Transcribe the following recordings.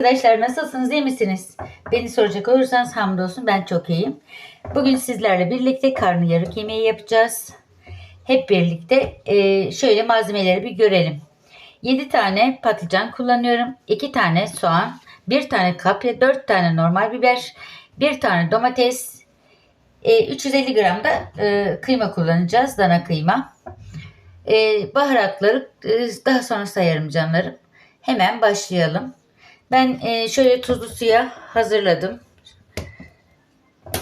Arkadaşlar nasılsınız iyi misiniz? Beni soracak olursanız hamdolsun ben çok iyiyim. Bugün sizlerle birlikte karnıyarık yemeği yapacağız. Hep birlikte e, şöyle malzemeleri bir görelim. 7 tane patlıcan kullanıyorum. 2 tane soğan, 1 tane kapya, 4 tane normal biber, 1 tane domates, e, 350 gram da e, kıyma kullanacağız. Dana kıyma. E, baharatları e, daha sonra sayarım canlarım. Hemen başlayalım. Ben e, şöyle tuzlu suya hazırladım.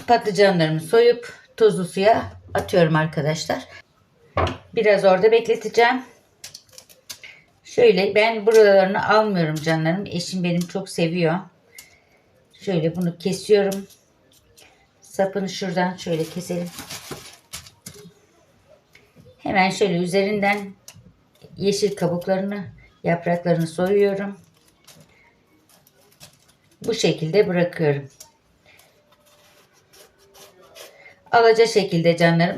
Patlıcanlarımı soyup tuzlu suya atıyorum arkadaşlar. Biraz orada bekleteceğim. Şöyle ben buralarını almıyorum canlarım. Eşim benim çok seviyor. Şöyle bunu kesiyorum. Sapını şuradan şöyle keselim. Hemen şöyle üzerinden yeşil kabuklarını, yapraklarını soyuyorum. Bu şekilde bırakıyorum. Alaca şekilde canlarım.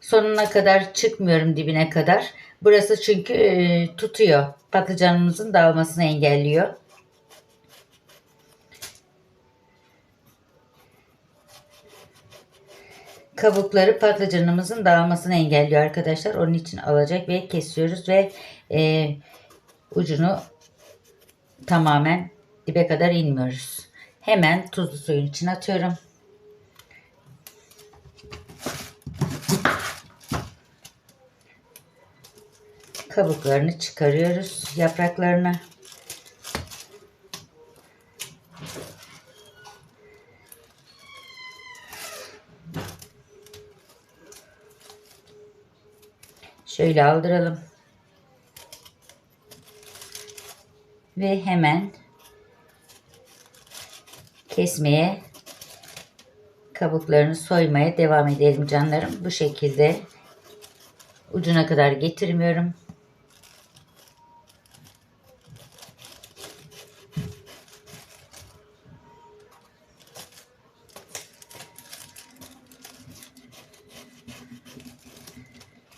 Sonuna kadar çıkmıyorum dibine kadar. Burası çünkü e, tutuyor. Patlıcanımızın dağılmasını engelliyor. Kabukları patlıcanımızın dağılmasını engelliyor arkadaşlar. Onun için alacak ve kesiyoruz ve e, ucunu tamamen dibe kadar inmiyoruz. Hemen tuzlu suyun içine atıyorum. Kabuklarını çıkarıyoruz. Yapraklarını. Şöyle aldıralım. Ve hemen kesmeye kabuklarını soymaya devam edelim canlarım. Bu şekilde ucuna kadar getirmiyorum.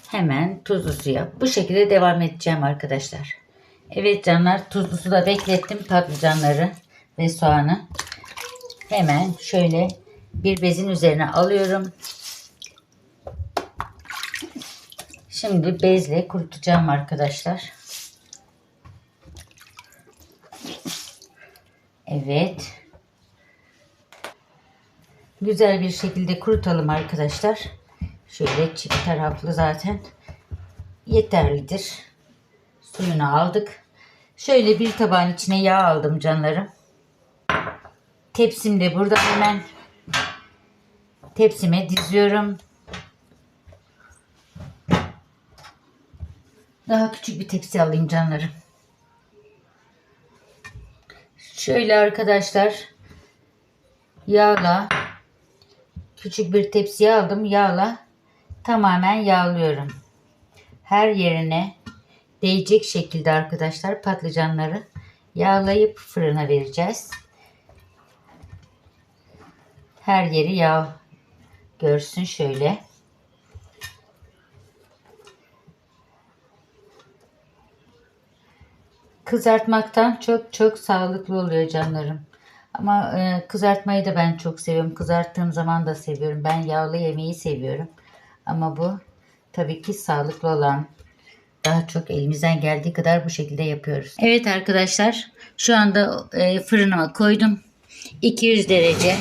Hemen tuzlu suya. Bu şekilde devam edeceğim arkadaşlar. Evet canlar tuzlu suda beklettim patlıcanları ve soğanı. Hemen şöyle bir bezin üzerine alıyorum. Şimdi bezle kurutacağım arkadaşlar. Evet. Güzel bir şekilde kurutalım arkadaşlar. Şöyle çift taraflı zaten yeterlidir. Suyunu aldık. Şöyle bir tabağın içine yağ aldım canlarım. Tepsim de burada hemen tepsime diziyorum. Daha küçük bir tepsi alayım canlarım. Şöyle arkadaşlar yağla küçük bir tepsiye aldım. Yağla tamamen yağlıyorum. Her yerine değecek şekilde arkadaşlar patlıcanları yağlayıp fırına vereceğiz. Her yeri yağ görsün şöyle. Kızartmaktan çok çok sağlıklı oluyor canlarım. Ama e, kızartmayı da ben çok seviyorum. Kızarttığım zaman da seviyorum. Ben yağlı yemeği seviyorum. Ama bu tabii ki sağlıklı olan daha çok elimizden geldiği kadar bu şekilde yapıyoruz. Evet arkadaşlar şu anda e, fırına koydum. 200 derece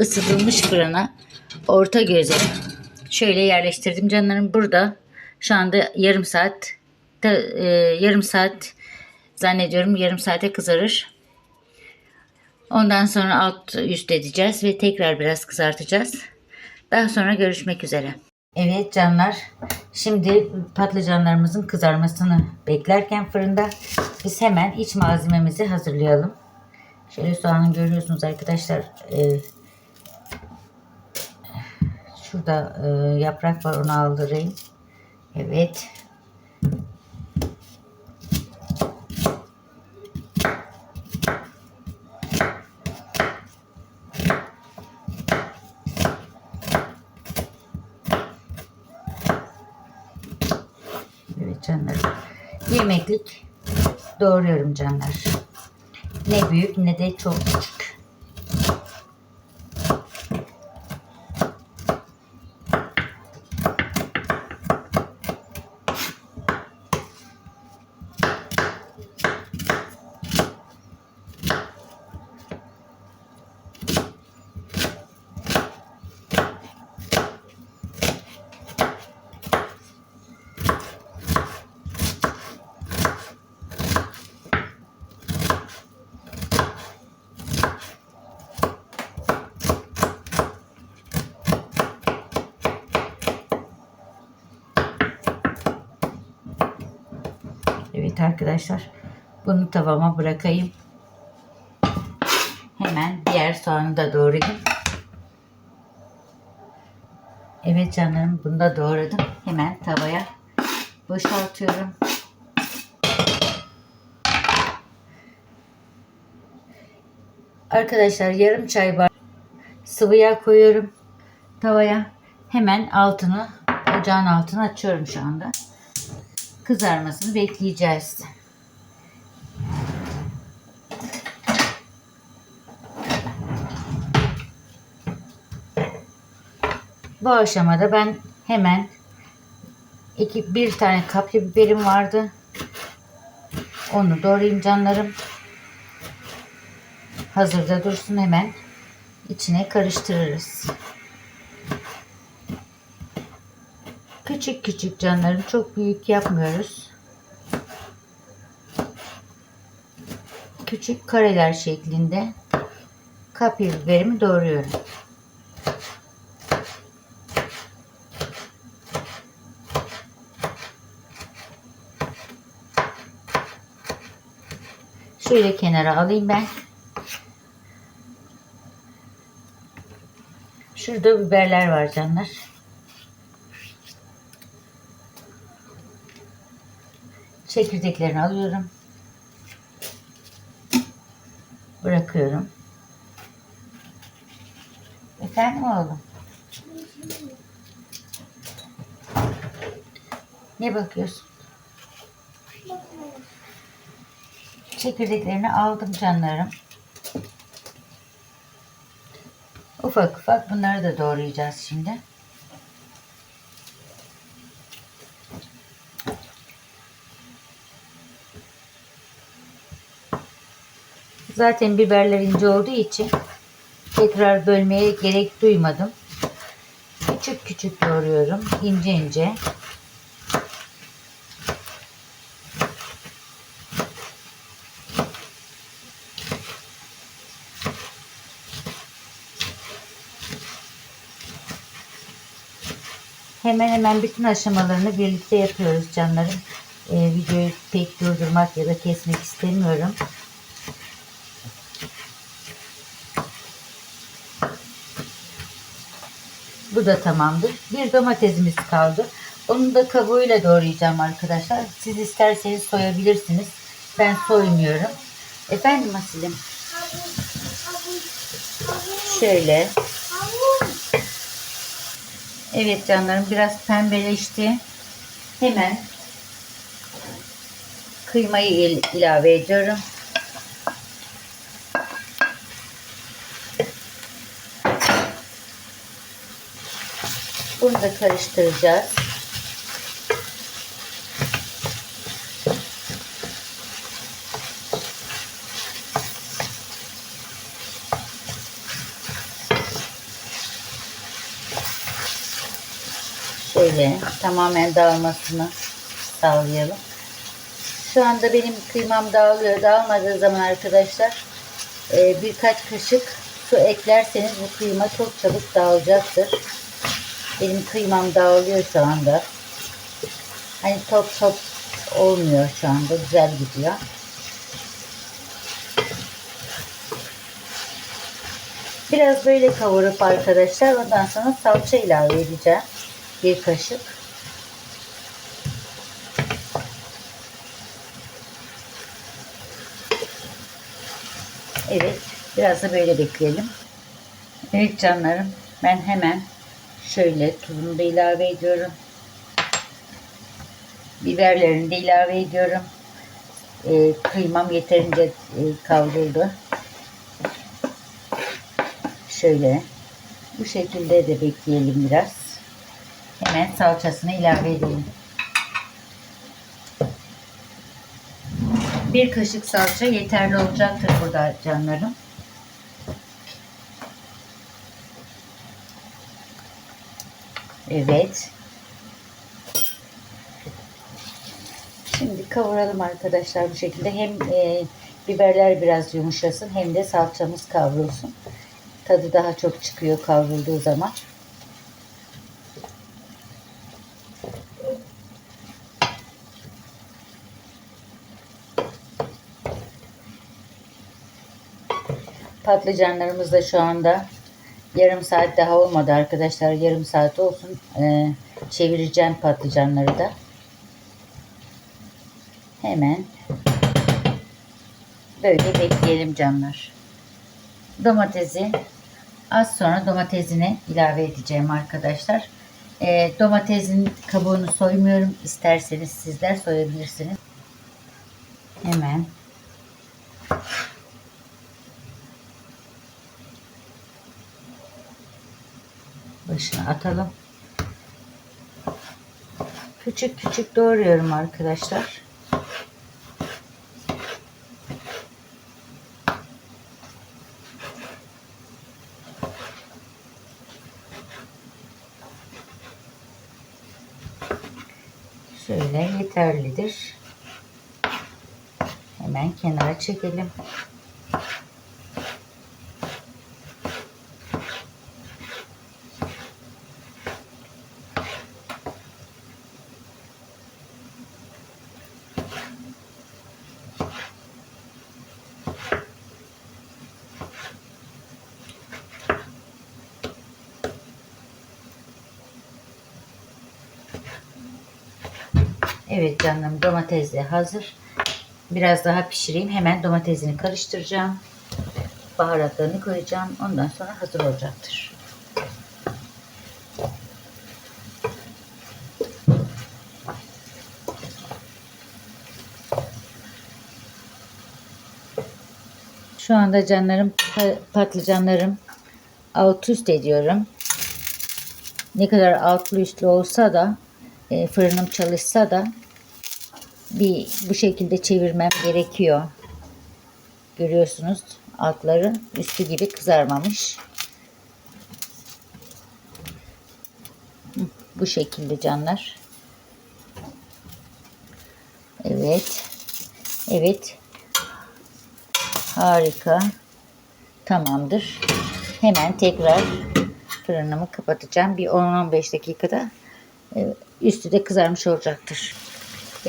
ısıtılmış fırına orta göze şöyle yerleştirdim canlarım. Burada şu anda yarım saat e, yarım saat zannediyorum yarım saate kızarır. Ondan sonra alt üst edeceğiz ve tekrar biraz kızartacağız. Daha sonra görüşmek üzere. Evet canlar. Şimdi patlıcanlarımızın kızarmasını beklerken fırında biz hemen iç malzememizi hazırlayalım. Şöyle soğanı görüyorsunuz arkadaşlar. Ee, şurada e, yaprak var onu aldırayım. Evet. Evet canlar. Yemeklik doğruyorum canlar. Ne büyük ne de çok küçük. Evet arkadaşlar. Bunu tavama bırakayım. Hemen diğer soğanı da doğrayayım. Evet canlarım bunu da doğradım. Hemen tavaya boşaltıyorum. Arkadaşlar yarım çay bardağı sıvı yağ koyuyorum tavaya. Hemen altını ocağın altını açıyorum şu anda. Kızarmasını bekleyeceğiz. Bu aşamada ben hemen iki, bir tane kapya biberim vardı. Onu doğrayayım canlarım. Hazırda dursun hemen içine karıştırırız. Küçük küçük canlarım çok büyük yapmıyoruz. Küçük kareler şeklinde kapya biberimi doğruyorum. Şöyle kenara alayım ben. Şurada biberler var canlar. Çekirdeklerini alıyorum. Bırakıyorum. Efendim oğlum? Ne bakıyorsun? Çekirdeklerini aldım canlarım. Ufak ufak bunları da doğrayacağız şimdi. Zaten biberler ince olduğu için tekrar bölmeye gerek duymadım. Küçük küçük doğruyorum. ince ince. Hemen hemen bütün aşamalarını birlikte yapıyoruz canlarım. Ee, videoyu pek durdurmak ya da kesmek istemiyorum. Bu da tamamdır. Bir domatesimiz kaldı. Onu da kabuğuyla doğrayacağım arkadaşlar. Siz isterseniz soyabilirsiniz. Ben soymuyorum. Efendim Asilim? Şöyle. Evet canlarım biraz pembeleşti. Hemen kıymayı il ilave ediyorum. Da karıştıracağız. Şöyle tamamen dağılmasını sağlayalım. Şu anda benim kıymam dağılıyor. Dağılmadığı zaman arkadaşlar e, birkaç kaşık su eklerseniz bu kıyma çok çabuk dağılacaktır. Benim kıymam dağılıyor şu anda. Hani top top olmuyor şu anda. Güzel gidiyor. Biraz böyle kavurup arkadaşlar ondan sonra salça ilave edeceğim. Bir kaşık. Evet. Biraz da böyle bekleyelim. Evet canlarım. Ben hemen şöyle tuzunu da ilave ediyorum. Biberlerini de ilave ediyorum. e, kıymam yeterince e, kavruldu. Şöyle bu şekilde de bekleyelim biraz. Hemen salçasını ilave edelim. Bir kaşık salça yeterli olacaktır burada canlarım. Evet. Şimdi kavuralım arkadaşlar bu şekilde. Hem e, biberler biraz yumuşasın hem de salçamız kavrulsun. Tadı daha çok çıkıyor kavrulduğu zaman. Patlıcanlarımız da şu anda yarım saat daha olmadı arkadaşlar. Yarım saat olsun. Ee, çevireceğim patlıcanları da. Hemen böyle bekleyelim canlar. Domatesi az sonra domatesini ilave edeceğim arkadaşlar. Ee, domatesin kabuğunu soymuyorum. İsterseniz sizler soyabilirsiniz. Hemen başına atalım. Küçük küçük doğruyorum arkadaşlar. Şöyle yeterlidir. Hemen kenara çekelim. Canım domates de hazır. Biraz daha pişireyim. Hemen domatesini karıştıracağım. Baharatlarını koyacağım. Ondan sonra hazır olacaktır. Şu anda canlarım patlıcanlarım alt üst ediyorum. Ne kadar altlı üstlü olsa da e, fırınım çalışsa da bir bu şekilde çevirmem gerekiyor. Görüyorsunuz altları üstü gibi kızarmamış. Bu şekilde canlar. Evet. Evet. Harika. Tamamdır. Hemen tekrar fırınımı kapatacağım. Bir 10-15 dakikada e, üstü de kızarmış olacaktır.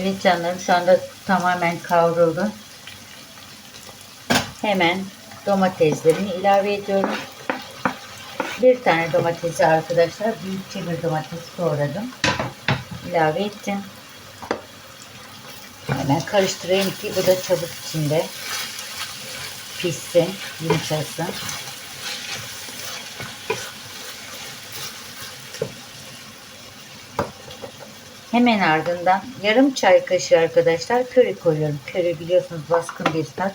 Evet canlarım şu anda tamamen kavruldu. Hemen domateslerimi ilave ediyorum. Bir tane domatesi arkadaşlar büyükçe bir domates doğradım. İlave ettim. Hemen karıştırayım ki bu da çabuk içinde pişsin, yumuşasın. Hemen ardından yarım çay kaşığı arkadaşlar köri koyuyorum. Köri biliyorsunuz baskın bir tat.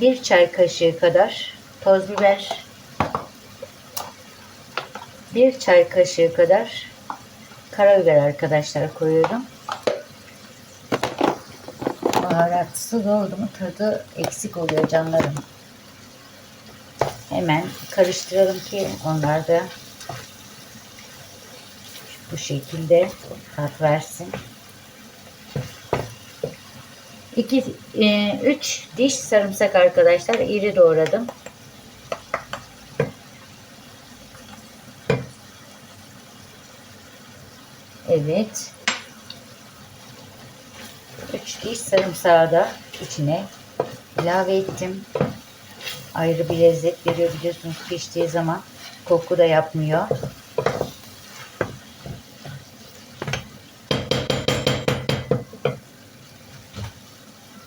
Bir çay kaşığı kadar toz biber. Bir çay kaşığı kadar karabiber arkadaşlar koyuyorum. Baharatsız oldu mu tadı eksik oluyor canlarım. Hemen karıştıralım ki onlar da bu şekilde tat versin. 2 3 diş sarımsak arkadaşlar iri doğradım. Evet. 3 diş sarımsağı da içine ilave ettim ayrı bir lezzet veriyor biliyorsunuz piştiği zaman koku da yapmıyor.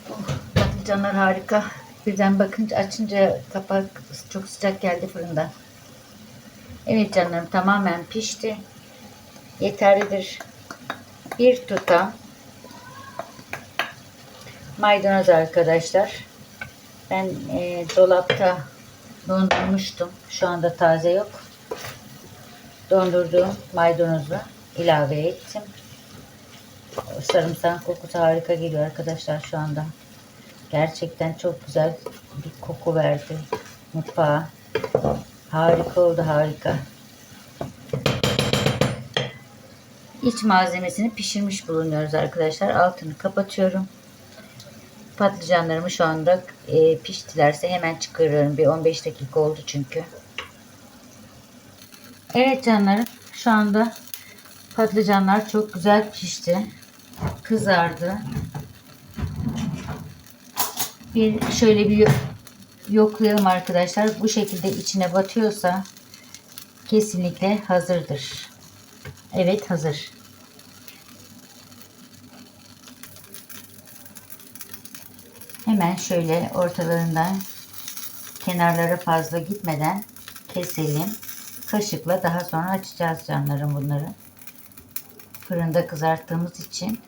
Oh, patlıcanlar harika. Birden bakınca açınca kapak çok sıcak geldi fırında. Evet canlarım tamamen pişti. Yeterlidir. bir tutam maydanoz arkadaşlar. Ben e, dolapta dondurmuştum. Şu anda taze yok. Dondurduğum maydanozu ilave ettim. Sarımsak kokusu harika geliyor arkadaşlar şu anda. Gerçekten çok güzel bir koku verdi mutfağa. Harika oldu harika. İç malzemesini pişirmiş bulunuyoruz arkadaşlar. Altını kapatıyorum. Patlıcanlarımı şu anda e, piştilerse hemen çıkarıyorum. Bir 15 dakika oldu çünkü. Evet canlarım. Şu anda patlıcanlar çok güzel pişti. Kızardı. Bir şöyle bir yoklayalım arkadaşlar. Bu şekilde içine batıyorsa kesinlikle hazırdır. Evet hazır. Hemen şöyle ortalarından kenarlara fazla gitmeden keselim. Kaşıkla daha sonra açacağız canlarım bunları. Fırında kızarttığımız için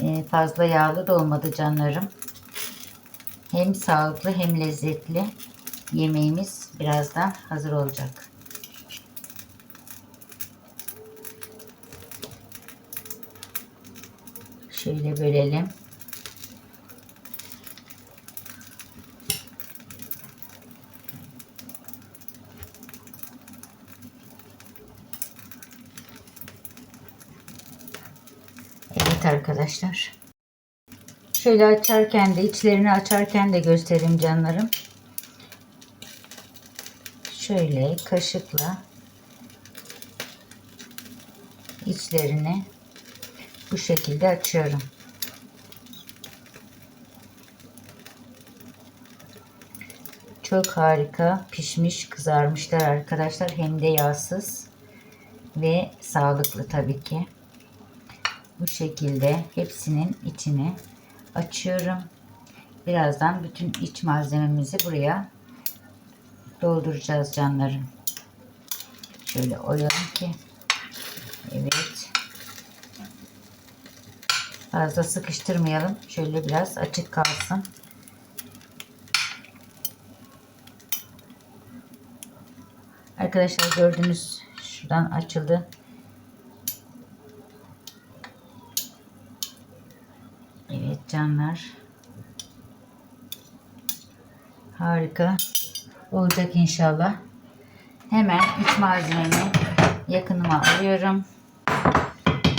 e, fazla yağlı da olmadı canlarım. Hem sağlıklı hem lezzetli yemeğimiz birazdan hazır olacak. Şöyle bölelim. Evet arkadaşlar. Şöyle açarken de içlerini açarken de göstereyim canlarım. Şöyle kaşıkla içlerini bu şekilde açıyorum. Çok harika pişmiş kızarmışlar arkadaşlar. Hem de yağsız ve sağlıklı tabii ki. Bu şekilde hepsinin içini açıyorum. Birazdan bütün iç malzememizi buraya dolduracağız canlarım. Şöyle oyalım ki. Evet. Fazla sıkıştırmayalım. Şöyle biraz açık kalsın. Arkadaşlar gördüğünüz şuradan açıldı. Evet canlar. Harika olacak inşallah. Hemen iç malzememi yakınıma alıyorum.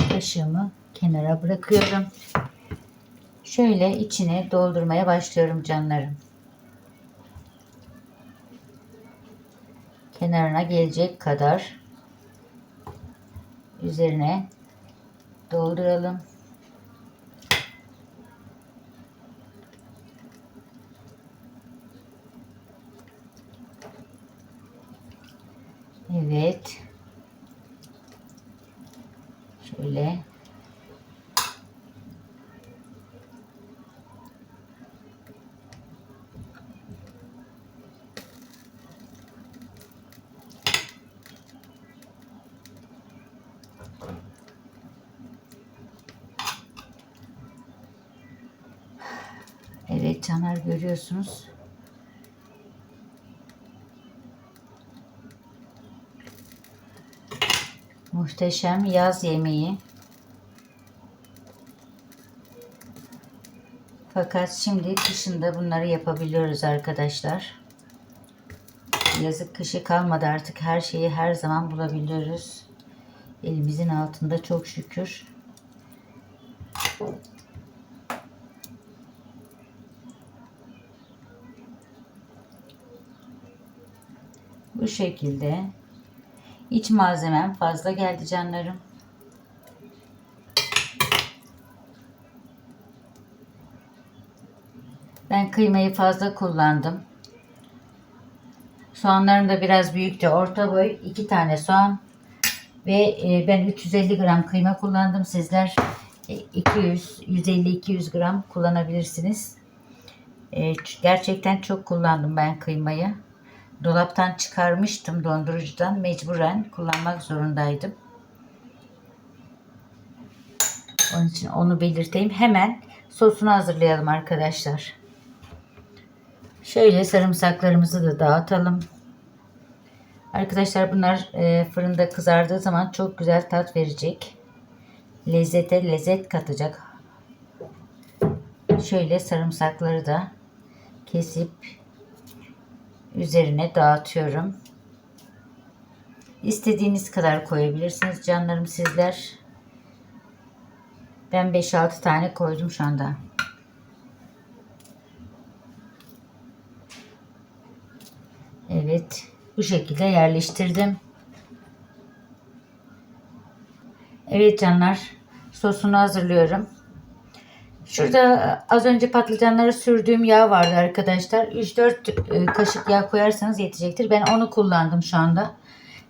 Kaşığımı kenara bırakıyorum. Şöyle içine doldurmaya başlıyorum canlarım. Kenarına gelecek kadar üzerine dolduralım. Evet. Şöyle. Evet Caner görüyorsunuz. Muhteşem yaz yemeği. Fakat şimdi kışında bunları yapabiliyoruz arkadaşlar. Yazık kışı kalmadı artık her şeyi her zaman bulabiliyoruz. Elimizin altında çok şükür. Bu şekilde İç malzemem fazla geldi canlarım. Ben kıymayı fazla kullandım. Soğanlarım da biraz büyüktü. Orta boy iki tane soğan. Ve e, ben 350 gram kıyma kullandım. Sizler 200, 150-200 gram kullanabilirsiniz. E, gerçekten çok kullandım ben kıymayı. Dolaptan çıkarmıştım dondurucudan. Mecburen kullanmak zorundaydım. Onun için onu belirteyim. Hemen sosunu hazırlayalım arkadaşlar. Şöyle sarımsaklarımızı da dağıtalım. Arkadaşlar bunlar e, fırında kızardığı zaman çok güzel tat verecek. Lezzete lezzet katacak. Şöyle sarımsakları da kesip üzerine dağıtıyorum. İstediğiniz kadar koyabilirsiniz canlarım sizler. Ben 5-6 tane koydum şu anda. Evet. Bu şekilde yerleştirdim. Evet canlar. Sosunu hazırlıyorum. Şurada az önce patlıcanlara sürdüğüm yağ vardı arkadaşlar. 3-4 e, kaşık yağ koyarsanız yetecektir. Ben onu kullandım şu anda.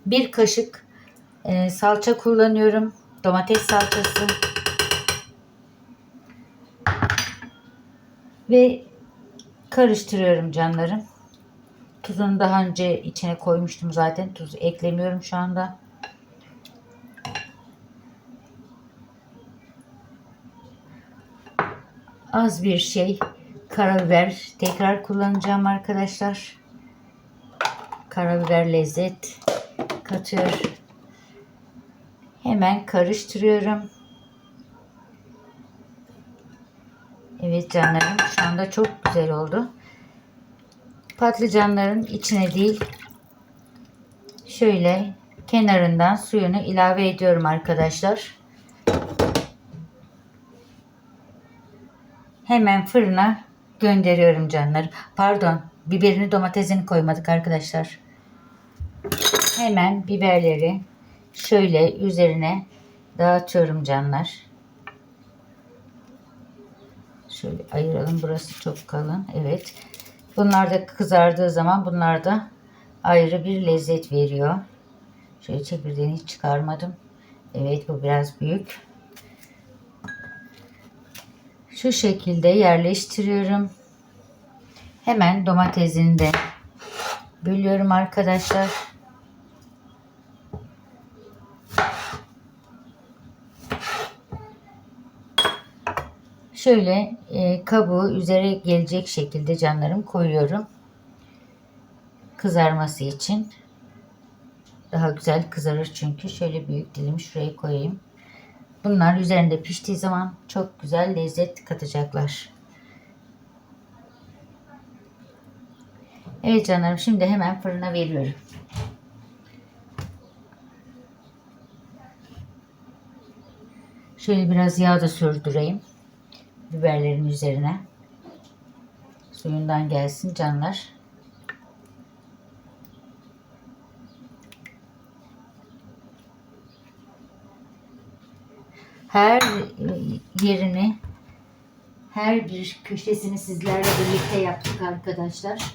Bir kaşık e, salça kullanıyorum. Domates salçası. Ve karıştırıyorum canlarım. Tuzunu daha önce içine koymuştum zaten. Tuz eklemiyorum şu anda. Az bir şey karabiber tekrar kullanacağım arkadaşlar. Karabiber lezzet katıyor. Hemen karıştırıyorum. Evet canlarım şu anda çok güzel oldu. Patlıcanların içine değil şöyle kenarından suyunu ilave ediyorum arkadaşlar. Hemen fırına gönderiyorum canlarım. Pardon biberini domatesini koymadık arkadaşlar. Hemen biberleri şöyle üzerine dağıtıyorum canlar. Şöyle ayıralım. Burası çok kalın. Evet. Bunlar da kızardığı zaman bunlar da ayrı bir lezzet veriyor. Şöyle çekirdeğini hiç çıkarmadım. Evet bu biraz büyük. Şu şekilde yerleştiriyorum. Hemen domatesini de bölüyorum arkadaşlar. Şöyle e, kabuğu üzere gelecek şekilde canlarım koyuyorum. Kızarması için. Daha güzel kızarır çünkü. Şöyle büyük dilim şuraya koyayım. Bunlar üzerinde piştiği zaman çok güzel lezzet katacaklar. Evet canlarım şimdi hemen fırına veriyorum. Şöyle biraz yağ da sürdüreyim biberlerin üzerine. Suyundan gelsin canlar. Her yerini, her bir köşesini sizlerle birlikte yaptık arkadaşlar.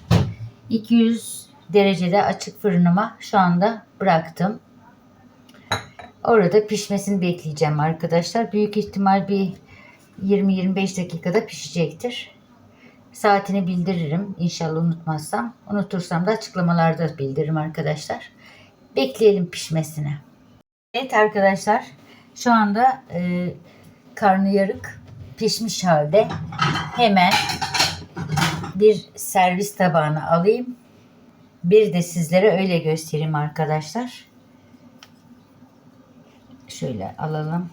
200 derecede açık fırınıma şu anda bıraktım. Orada pişmesini bekleyeceğim arkadaşlar. Büyük ihtimal bir 20-25 dakikada pişecektir. Saatini bildiririm inşallah unutmazsam. Unutursam da açıklamalarda bildiririm arkadaşlar. Bekleyelim pişmesine. Evet arkadaşlar şu anda e, karnıyarık pişmiş halde. Hemen bir servis tabağına alayım. Bir de sizlere öyle göstereyim arkadaşlar. Şöyle alalım.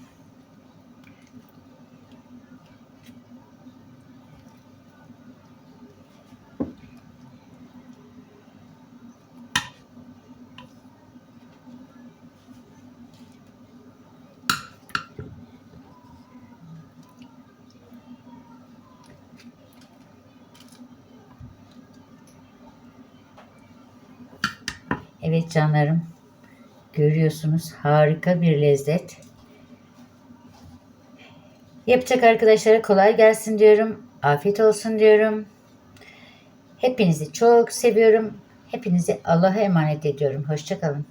Evet canlarım. Görüyorsunuz harika bir lezzet. Yapacak arkadaşlara kolay gelsin diyorum. Afiyet olsun diyorum. Hepinizi çok seviyorum. Hepinizi Allah'a emanet ediyorum. Hoşçakalın.